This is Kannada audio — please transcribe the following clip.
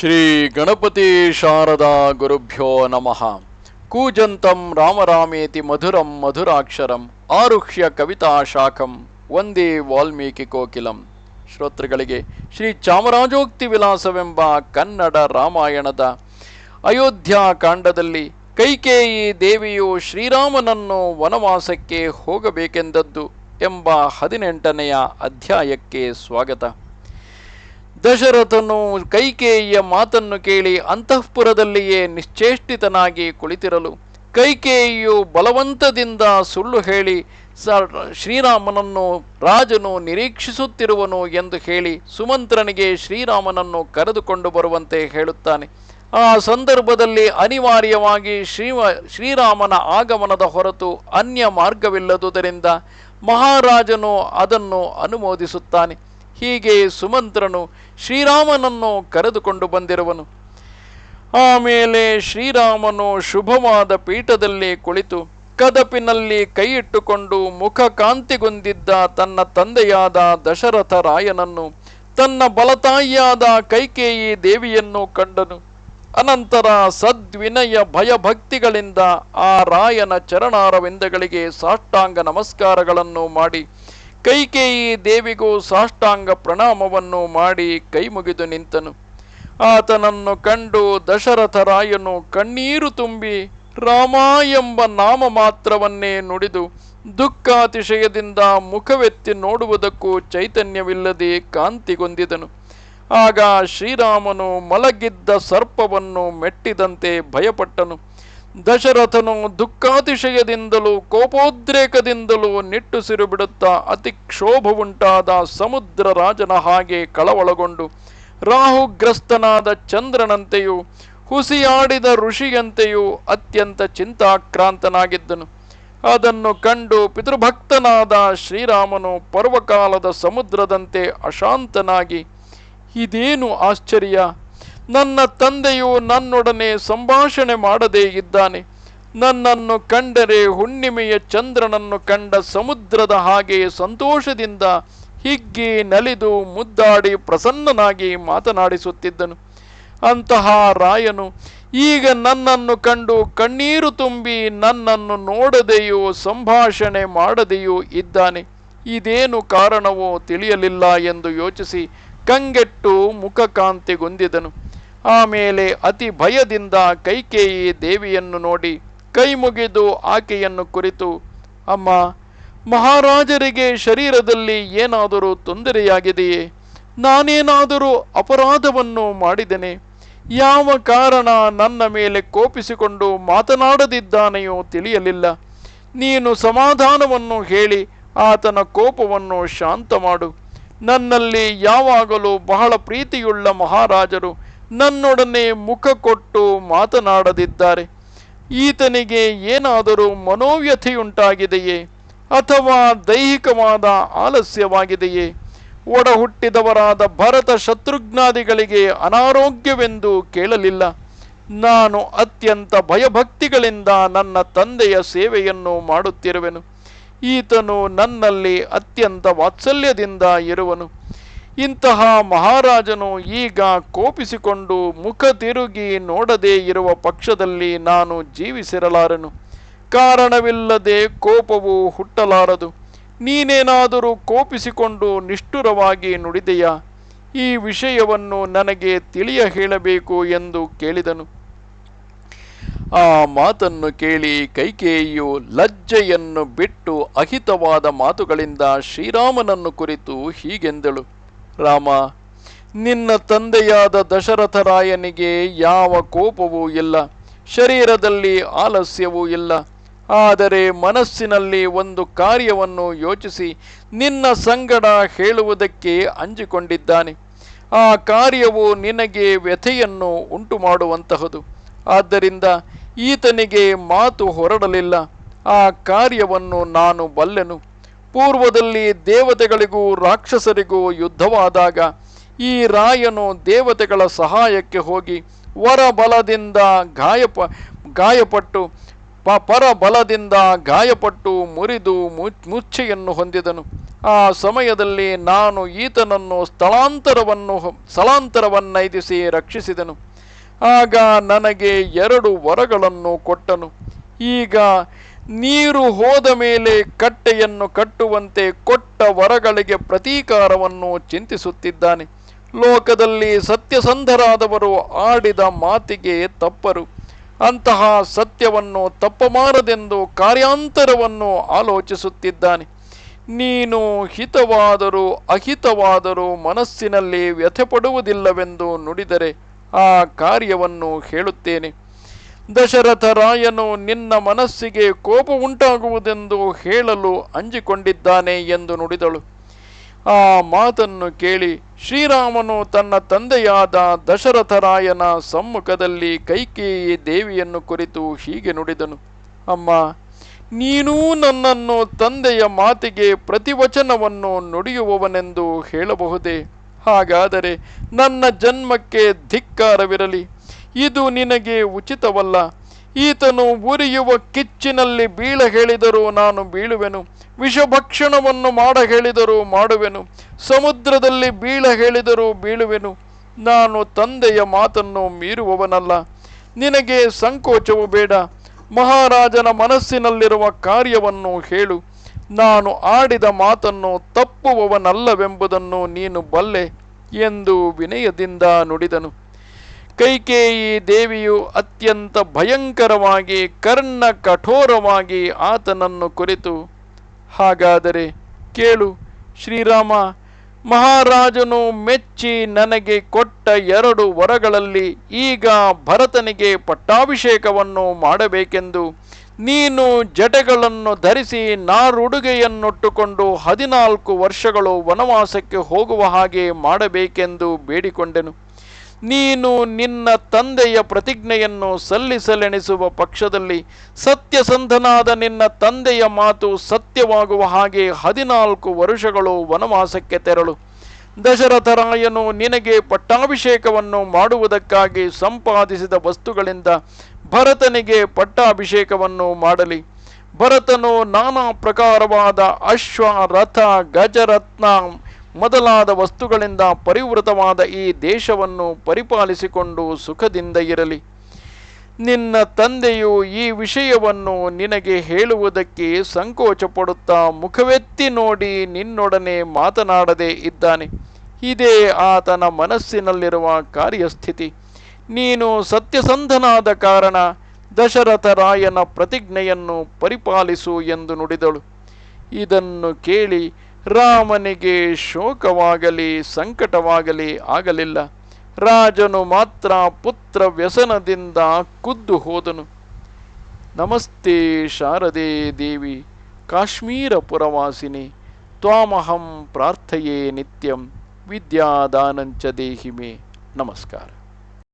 ಶ್ರೀ ಗಣಪತಿ ಶಾರದಾ ಗುರುಭ್ಯೋ ನಮಃ. ಕೂಜಂತಂ ರಾಮರಾಮೇತಿ ಮಧುರಂ ಮಧುರಾಕ್ಷರಂ ಆರುಹ್ಯ ಕವಿತಾ ಶಾಖಂ ಒಂದೇ ವಾಲ್ಮೀಕಿ ಕೋಕಿಲಂ. ಶ್ರೋತೃಗಳಿಗೆ ಶ್ರೀ ಚಾಮರಾಜೋಕ್ತಿ ವಿಲಾಸವೆಂಬ ಕನ್ನಡ ರಾಮಾಯಣದ ಅಯೋಧ್ಯ ಕಾಂಡದಲ್ಲಿ ಕೈಕೇಯಿ ದೇವಿಯು ಶ್ರೀರಾಮನನ್ನು ವನವಾಸಕ್ಕೆ ಹೋಗಬೇಕೆಂದದ್ದು ಎಂಬ ಹದಿನೆಂಟನೆಯ ಅಧ್ಯಾಯಕ್ಕೆ ಸ್ವಾಗತ. ದಶರಥನು ಕೈಕೇಯಿಯ ಮಾತನ್ನು ಕೇಳಿ ಅಂತಃಪುರದಲ್ಲಿಯೇ ನಿಶ್ಚೇಷ್ಟಿತನಾಗಿ ಕುಳಿತಿರಲು. ಕೈಕೇಯಿಯು ಬಲವಂತದಿಂದ ಸುಳ್ಳು ಹೇಳಿ ಸ ಶ್ರೀರಾಮನನ್ನು, ರಾಜನು ನಿರೀಕ್ಷಿಸುತ್ತಿರುವನು ಎಂದು ಹೇಳಿ ಸುಮಂತ್ರನಿಗೆ ಶ್ರೀರಾಮನನ್ನು ಕರೆದುಕೊಂಡು ಬರುವಂತೆ ಹೇಳುತ್ತಾನೆ. ಆ ಸಂದರ್ಭದಲ್ಲಿ ಅನಿವಾರ್ಯವಾಗಿ ಶ್ರೀ ಶ್ರೀರಾಮನ ಆಗಮನದ ಹೊರತು ಅನ್ಯ ಮಾರ್ಗವಿಲ್ಲದುದರಿಂದ ಮಹಾರಾಜನು ಅದನ್ನು ಅನುಮೋದಿಸುತ್ತಾನೆ. ಹೀಗೆ ಸುಮಂತ್ರನು ಶ್ರೀರಾಮನನ್ನು ಕರೆದುಕೊಂಡು ಬಂದಿರುವನು. ಆಮೇಲೆ ಶ್ರೀರಾಮನು ಶುಭವಾದ ಪೀಠದಲ್ಲಿ ಕುಳಿತು ಕದಪಿನಲ್ಲಿ ಕೈಯಿಟ್ಟುಕೊಂಡು ಮುಖ ಕಾಂತಿಗೊಂದಿದ್ದ ತನ್ನ ತಂದೆಯಾದ ದಶರಥ ರಾಯನನ್ನು ತನ್ನ ಬಲತಾಯಿಯಾದ ಕೈಕೇಯಿ ದೇವಿಯನ್ನು ಕಂಡನು. ಅನಂತರ ಸದ್ವಿನಯ ಭಯಭಕ್ತಿಗಳಿಂದ ಆ ರಾಯನ ಚರಣಾರವಿಂದಗಳಿಗೆ ಸಾಷ್ಟಾಂಗ ನಮಸ್ಕಾರಗಳನ್ನು ಮಾಡಿ ಕೈಕೇಯಿ ದೇವಿಗೂ ಸಾಷ್ಟಾಂಗ ಪ್ರಣಾಮವನ್ನು ಮಾಡಿ ಕೈ ಮುಗಿದು ನಿಂತನು. ಆತನನ್ನು ಕಂಡು ದಶರಥರಾಯನು ಕಣ್ಣೀರು ತುಂಬಿ, ರಾಮ ಎಂಬ ನಾಮ ಮಾತ್ರವನ್ನೇ ನುಡಿದು ದುಃಖಾತಿಶಯದಿಂದ ಮುಖವೆತ್ತಿ ನೋಡುವುದಕ್ಕೂ ಚೈತನ್ಯವಿಲ್ಲದೆ ಕಾಂತಿಗೊಂದಿದನು. ಆಗ ಶ್ರೀರಾಮನು ಮಲಗಿದ್ದ ಸರ್ಪವನ್ನು ಮೆಟ್ಟಿದಂತೆ ಭಯಪಟ್ಟನು. ದಶರಥನು ದುಃಖಾತಿಶಯದಿಂದಲೂ, ಕೋಪೋದ್ರೇಕದಿಂದಲೂ ನಿಟ್ಟುಸಿರು ಬಿಡುತ್ತಾ ಅತಿ ಕ್ಷೋಭವುಂಟಾದ ಸಮುದ್ರ ರಾಜನ ಹಾಗೆ ಕಳವಳಗೊಂಡು, ರಾಹುಗ್ರಸ್ತನಾದ ಚಂದ್ರನಂತೆಯೂ, ಹುಸಿಯಾಡಿದ ಋಷಿಯಂತೆಯೂ ಅತ್ಯಂತ ಚಿಂತಾಕ್ರಾಂತನಾಗಿದ್ದನು. ಅದನ್ನು ಕಂಡು ಪಿತೃಭಕ್ತನಾದ ಶ್ರೀರಾಮನು ಪರ್ವಕಾಲದ ಸಮುದ್ರದಂತೆ ಅಶಾಂತನಾಗಿ, ಇದೇನು ಆಶ್ಚರ್ಯ? ನನ್ನ ತಂದೆಯು ನನ್ನೊಡನೆ ಸಂಭಾಷಣೆ ಮಾಡದೇ ಇದ್ದಾನೆ. ನನ್ನನ್ನು ಕಂಡರೆ ಹುಣ್ಣಿಮೆಯ ಚಂದ್ರನನ್ನು ಕಂಡ ಸಮುದ್ರದ ಹಾಗೆ ಸಂತೋಷದಿಂದ ಹಿಗ್ಗಿ ನಲಿದು ಮುದ್ದಾಡಿ ಪ್ರಸನ್ನನಾಗಿ ಮಾತನಾಡಿಸುತ್ತಿದ್ದನು. ಅಂತಹ ರಾಯನು, ಈಗ ನನ್ನನ್ನು ಕಂಡು ಕಣ್ಣೀರು ತುಂಬಿ ನನ್ನನ್ನು ನೋಡದೆಯೂ ಸಂಭಾಷಣೆ ಮಾಡದೆಯೂ ಇದ್ದಾನೆ. ಇದೇನು ಕಾರಣವೋ ತಿಳಿಯಲಿಲ್ಲ ಎಂದು ಯೋಚಿಸಿ ಕಂಗೆಟ್ಟು ಮುಖಕಾಂತಿಗೊಂದಿದನು ಆಮೇಲೆ ಅತಿ ಭಯದಿಂದ ಕೈಕೇಯಿ ದೇವಿಯನ್ನು ನೋಡಿ ಕೈ ಮುಗಿದು ಆಕೆಯನ್ನು ಕುರಿತು, ಅಮ್ಮ, ಮಹಾರಾಜರಿಗೆ ಶರೀರದಲ್ಲಿ ಏನಾದರೂ ತೊಂದರೆಯಾಗಿದೆಯೇ? ನಾನೇನಾದರೂ ಅಪರಾಧವನ್ನು ಮಾಡಿದೆನೆ? ಯಾವ ಕಾರಣ ನನ್ನ ಮೇಲೆ ಕೋಪಿಸಿಕೊಂಡು ಮಾತನಾಡದಿದ್ದಾನೆಯೋ ತಿಳಿಯಲಿಲ್ಲ. ನೀನು ಸಮಾಧಾನವನ್ನು ಹೇಳಿ, ಆತನ ಕೋಪವನ್ನು ಶಾಂತ ಮಾಡು ನನ್ನಲ್ಲಿ ಯಾವಾಗಲೂ ಬಹಳ ಪ್ರೀತಿಯುಳ್ಳ ಮಹಾರಾಜರು ನನ್ನೊಡನೆ ಮುಖ ಕೊಟ್ಟು ಮಾತನಾಡದಿದ್ದಾರೆ. ಈತನಿಗೆ ಏನಾದರೂ ಮನೋವ್ಯಥೆಯುಂಟಾಗಿದೆಯೇ? ಅಥವಾ ದೈಹಿಕವಾದ ಆಲಸ್ಯವಾಗಿದೆಯೇ? ಒಡಹುಟ್ಟಿದವರಾದ ಭರತ ಶತ್ರುಘ್ನಾದಿಗಳಿಗೆ ಅನಾರೋಗ್ಯವೆಂದು ಕೇಳಲಿಲ್ಲ. ನಾನು ಅತ್ಯಂತ ಭಯಭಕ್ತಿಗಳಿಂದ ನನ್ನ ತಂದೆಯ ಸೇವೆಯನ್ನು ಮಾಡುತ್ತಿರುವೆನು. ಈತನು ನನ್ನಲ್ಲಿ ಅತ್ಯಂತ ವಾತ್ಸಲ್ಯದಿಂದ ಇರುವನು. ಇಂತಹ ಮಹಾರಾಜನು ಈಗ ಕೋಪಿಸಿಕೊಂಡು ಮುಖ ತಿರುಗಿ ನೋಡದೇ ಇರುವ ಪಕ್ಷದಲ್ಲಿ ನಾನು ಜೀವಿಸಿರಲಾರನು. ಕಾರಣವಿಲ್ಲದೆ ಕೋಪವು ಹುಟ್ಟಲಾರದು. ನೀನೇನಾದರೂ ಕೋಪಿಸಿಕೊಂಡು ನಿಷ್ಠುರವಾಗಿ ನುಡಿದೆಯಾ? ಈ ವಿಷಯವನ್ನು ನನಗೆ ತಿಳಿಯ ಹೇಳಬೇಕು ಎಂದು ಕೇಳಿದನು. ಆ ಮಾತನ್ನು ಕೇಳಿ ಕೈಕೇಯಿಯು ಲಜ್ಜೆಯನ್ನು ಬಿಟ್ಟು ಅಹಿತವಾದ ಮಾತುಗಳಿಂದ ಶ್ರೀರಾಮನನ್ನು ಕುರಿತು ಹೀಗೆಂದಳು. ರಾಮ, ನಿನ್ನ ತಂದೆಯಾದ ದಶರಥರಾಯನಿಗೆ ಯಾವ ಕೋಪವೂ ಇಲ್ಲ, ಶರೀರದಲ್ಲಿ ಆಲಸ್ಯವೂ ಇಲ್ಲ. ಆದರೆ ಮನಸ್ಸಿನಲ್ಲಿ ಒಂದು ಕಾರ್ಯವನ್ನು ಯೋಚಿಸಿ ನಿನ್ನ ಸಂಗಡ ಹೇಳುವುದಕ್ಕೆ ಅಂಜಿಕೊಂಡಿದ್ದಾನೆ. ಆ ಕಾರ್ಯವು ನಿನಗೆ ವ್ಯಥೆಯನ್ನು ಉಂಟು ಮಾಡುವಂತಹದು ಆದ್ದರಿಂದ ಈತನಿಗೆ ಮಾತು ಹೊರಡಲಿಲ್ಲ. ಆ ಕಾರ್ಯವನ್ನು ನಾನು ಬಲ್ಲೆನು. ಪೂರ್ವದಲ್ಲಿ ದೇವತೆಗಳಿಗೂ ರಾಕ್ಷಸರಿಗೂ ಯುದ್ಧವಾದಾಗ ಈ ರಾಯನು ದೇವತೆಗಳ ಸಹಾಯಕ್ಕೆ ಹೋಗಿ ವರಬಲದಿಂದ ಗಾಯಪ, ಗಾಯಪಟ್ಟು, ಪ, ಪರಬಲದಿಂದ ಗಾಯಪಟ್ಟು ಮುರಿದು ಮುಚ್ಚೆಯನ್ನು ಹೊಂದಿದನು. ಆ ಸಮಯದಲ್ಲಿ ನಾನು ಈತನನ್ನು ಸ್ಥಳಾಂತರವನ್ನು, ಸ್ಥಳಾಂತರವನ್ನೈದಿಸಿ ರಕ್ಷಿಸಿದನು. ಆಗ ನನಗೆ ಎರಡು ವರಗಳನ್ನು ಕೊಟ್ಟನು. ಈಗ ನೀರು ಹೋದ ಮೇಲೆ ಕಟ್ಟೆಯನ್ನು ಕಟ್ಟುವಂತೆ ಕೊಟ್ಟ ವರಗಳಿಗೆ ಪ್ರತೀಕಾರವನ್ನು ಚಿಂತಿಸುತ್ತಿದ್ದಾನೆ. ಲೋಕದಲ್ಲಿ ಸತ್ಯಸಂಧರಾದವರು ಆಡಿದ ಮಾತಿಗೆ ತಪ್ಪರು. ಅಂತಹ ಸತ್ಯವನ್ನು ತಪ್ಪಮಾರದೆಂದು ಕಾರ್ಯಾಂತರವನ್ನು ಆಲೋಚಿಸುತ್ತಿದ್ದಾನೆ. ನೀನು ಹಿತವಾದರೂ ಅಹಿತವಾದರೂ ಮನಸ್ಸಿನಲ್ಲಿ ವ್ಯಥೆಪಡುವುದಿಲ್ಲವೆಂದು ನುಡಿದರೆ ಆ ಕಾರ್ಯವನ್ನು ಹೇಳುತ್ತೇನೆ. ದಶರಥ ರಾಯನು ನಿನ್ನ ಮನಸ್ಸಿಗೆ ಕೋಪ ಉಂಟಾಗುವುದೆಂದು ಹೇಳಲು ಅಂಜಿಕೊಂಡಿದ್ದಾನೆ ಎಂದು ನುಡಿದಳು. ಆ ಮಾತನ್ನು ಕೇಳಿ ಶ್ರೀರಾಮನು ತನ್ನ ತಂದೆಯಾದ ದಶರಥರಾಯನ ಸಮ್ಮುಖದಲ್ಲಿ ಕೈಕೇಯಿ ದೇವಿಯನ್ನು ಕುರಿತು ಹೀಗೆ ನುಡಿದನು. ಅಮ್ಮ, ನೀನೂ ನನ್ನನ್ನು ತಂದೆಯ ಮಾತಿಗೆ ಪ್ರತಿವಚನವನ್ನು ನುಡಿಯುವವನೆಂದು ಹೇಳಬಹುದೇ? ಹಾಗಾದರೆ ನನ್ನ ಜನ್ಮಕ್ಕೆ ಧಿಕ್ಕಾರವಿರಲಿ. ಇದು ನಿನಗೆ ಉಚಿತವಲ್ಲ. ಈತನು ಉರಿಯುವ ಕಿಚ್ಚಿನಲ್ಲಿ ಬೀಳ ಹೇಳಿದರೂ ನಾನು ಬೀಳುವೆನು. ವಿಷಭಕ್ಷಣವನ್ನು ಮಾಡ ಹೇಳಿದರೂ ಮಾಡುವೆನು. ಸಮುದ್ರದಲ್ಲಿ ಬೀಳ ಹೇಳಿದರೂ ಬೀಳುವೆನು. ನಾನು ತಂದೆಯ ಮಾತನ್ನು ಮೀರುವವನಲ್ಲ. ನಿನಗೆ ಸಂಕೋಚವು ಬೇಡ. ಮಹಾರಾಜನ ಮನಸ್ಸಿನಲ್ಲಿರುವ ಕಾರ್ಯವನ್ನು ಹೇಳು. ನಾನು ಆಡಿದ ಮಾತನ್ನು ತಪ್ಪುವವನಲ್ಲವೆಂಬುದನ್ನು ನೀನು ಬಲ್ಲೆ ಎಂದು ವಿನಯದಿಂದ ನುಡಿದನು. ಕೈಕೇಯಿ ದೇವಿಯು ಅತ್ಯಂತ ಭಯಂಕರವಾಗಿ, ಕರ್ಣ ಕಠೋರವಾಗಿ ಆತನನ್ನು ಕುರಿತು ಹಾಗಾದರೆ ಕೇಳು, ಶ್ರೀರಾಮ, ಮಹಾರಾಜನು ಮೆಚ್ಚಿ ನನಗೆ ಕೊಟ್ಟ ಎರಡು ವರಗಳಲ್ಲಿ ಈಗ ಭರತನಿಗೆ ಪಟ್ಟಾಭಿಷೇಕವನ್ನು ಮಾಡಬೇಕೆಂದು ನೀನು ಜಟೆಗಳನ್ನು ಧರಿಸಿ ನಾರುಡುಗೆಯನ್ನುಟ್ಟುಕೊಂಡು ಹದಿನಾಲ್ಕು ವರ್ಷಗಳು ವನವಾಸಕ್ಕೆ ಹೋಗುವ ಹಾಗೆ ಮಾಡಬೇಕೆಂದು ಬೇಡಿಕೊಂಡೆನು. ನೀನು ನಿನ್ನ ತಂದೆಯ ಪ್ರತಿಜ್ಞೆಯನ್ನು ಸಲ್ಲಿಸಲೆಣಿಸುವ ಪಕ್ಷದಲ್ಲಿ ಸತ್ಯಸಂಧನಾದ ನಿನ್ನ ತಂದೆಯ ಮಾತು ಸತ್ಯವಾಗುವ ಹಾಗೆ ಹದಿನಾಲ್ಕು ವರುಷಗಳು ವನವಾಸಕ್ಕೆ ತೆರಳು. ದಶರಥರಾಯನು ನಿನಗೆ ಪಟ್ಟಾಭಿಷೇಕವನ್ನು ಮಾಡುವುದಕ್ಕಾಗಿ ಸಂಪಾದಿಸಿದ ವಸ್ತುಗಳಿಂದ ಭರತನಿಗೆ ಪಟ್ಟಾಭಿಷೇಕವನ್ನು ಮಾಡಲಿ. ಭರತನು ನಾನಾ ಪ್ರಕಾರವಾದ ಅಶ್ವ, ರಥ, ಗಜರತ್ನ ಮೊದಲಾದ ವಸ್ತುಗಳಿಂದ ಪರಿವೃತವಾದ ಈ ದೇಶವನ್ನು ಪರಿಪಾಲಿಸಿಕೊಂಡು ಸುಖದಿಂದ ಇರಲಿ. ನಿನ್ನ ತಂದೆಯು ಈ ವಿಷಯವನ್ನು ನಿನಗೆ ಹೇಳುವುದಕ್ಕೆ ಸಂಕೋಚ ಪಡುತ್ತಾ ಮುಖವೆತ್ತಿ ನೋಡಿ ನಿನ್ನೊಡನೆ ಮಾತನಾಡದೆ ಇದ್ದಾನೆ. ಇದೇ ಆತನ ಮನಸ್ಸಿನಲ್ಲಿರುವ ಕಾರ್ಯಸ್ಥಿತಿ. ನೀನು ಸತ್ಯಸಂಧನಾದ ಕಾರಣ ದಶರಥರಾಯನ ಪ್ರತಿಜ್ಞೆಯನ್ನು ಪರಿಪಾಲಿಸು ಎಂದು ನುಡಿದಳು. ಇದನ್ನು ಕೇಳಿ ರಾಮನಿಗೆ ಶೋಕವಾಗಲಿ, ಸಂಕಟವಾಗಲಿ ಆಗಲಿಲ್ಲ. ರಾಜನು ಮಾತ್ರ ಪುತ್ರ ವ್ಯಸನದಿಂದ ಕುದ್ದು ಹೋದನು. ನಮಸ್ತೆ ಶಾರದೆ ದೇವಿ, ಕಾಶ್ಮೀರ ಪುರವಾಸಿನಿ, ತ್ವಾಮಹಂ ಪ್ರಾರ್ಥಯೇ ನಿತ್ಯಂ, ವಿದ್ಯಾದಾನಂಚ ದೇಹಿಮೆ. ನಮಸ್ಕಾರ.